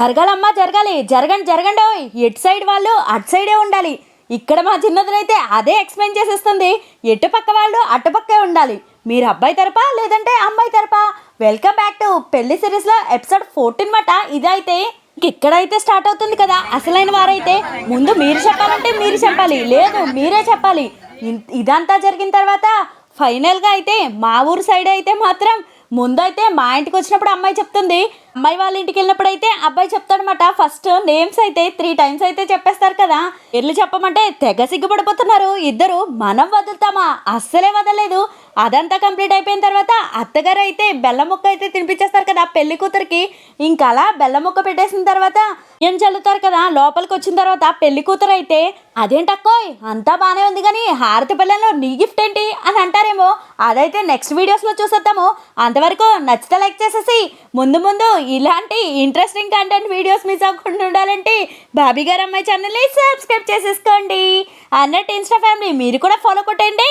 జరగాలమ్మా జరగాలి. జరగండి జరగండి ఎటు సైడ్ వాళ్ళు అటు సైడే ఉండాలి. ఇక్కడ మా చిన్నదనైతే అదే ఎక్స్ప్లెయిన్ చేసేస్తుంది. ఎటు పక్క వాళ్ళు అటు పక్కే ఉండాలి. మీరు అబ్బాయి తరపా లేదంటే అమ్మాయి తరపా? వెల్కమ్ బ్యాక్ టు పెళ్ళి సిరీస్లో ఎపిసోడ్ ఫోర్టీన్ మాట. ఇదైతే ఇంక ఇక్కడైతే స్టార్ట్ అవుతుంది కదా. అసలైన వారైతే ముందు మీరు చెప్పాలంటే మీరు చెప్పాలి. లేదు మీరే చెప్పాలి. ఇదంతా జరిగిన తర్వాత ఫైనల్గా అయితే మా ఊరు సైడ్ అయితే మాత్రం ముందైతే మా ఇంటికి వచ్చినప్పుడు అమ్మాయి చెప్తుంది అమ్మాయి వాళ్ళ ఇంటికి వెళ్ళినప్పుడు అయితే అబ్బాయి చెప్తాడనమాట ఫస్ట్ నేమ్స్ అయితే త్రీ టైమ్స్ అయితే చెప్పేస్తారు కదా. పేర్లు చెప్పమంటే తెగ సిగ్గుపడిపోతున్నారు. ఇద్దరు మనం వదులుతామా? అస్సలే వదలలేదు. అదంతా కంప్లీట్ అయిపోయిన తర్వాత అత్తగారు అయితే బెల్ల ముక్క అయితే తినిపించేస్తారు కదా పెళ్ళి కూతురికి. ఇంకా అలా బెల్లం ముక్క పెట్టేసిన తర్వాత ఏం చల్లుతారు కదా? లోపలికి వచ్చిన తర్వాత పెళ్ళి కూతురు అయితే అదేంటక్కోయ్ అంతా బాగానే ఉంది కానీ హారతి పల్లెంలో నీ గిఫ్ట్ ఏంటి? అని అంటారేమో. అదైతే నెక్స్ట్ వీడియోస్లో చూసేద్దాము. అంత అంతవరకు నచ్చితే లైక్ చేసేసి ముందు ముందు ఇలాంటి ఇంట్రెస్టింగ్ కంటెంట్ వీడియోస్ మిస్ అవ్వకుండా ఉండాలంటే బాబీ గారు అమ్మాయి ఛానల్ని సబ్స్క్రైబ్ చేసేసుకోండి. అన్నట్టు ఇన్స్టా ఫ్యామిలీ మీరు కూడా ఫాలో కొట్టండి.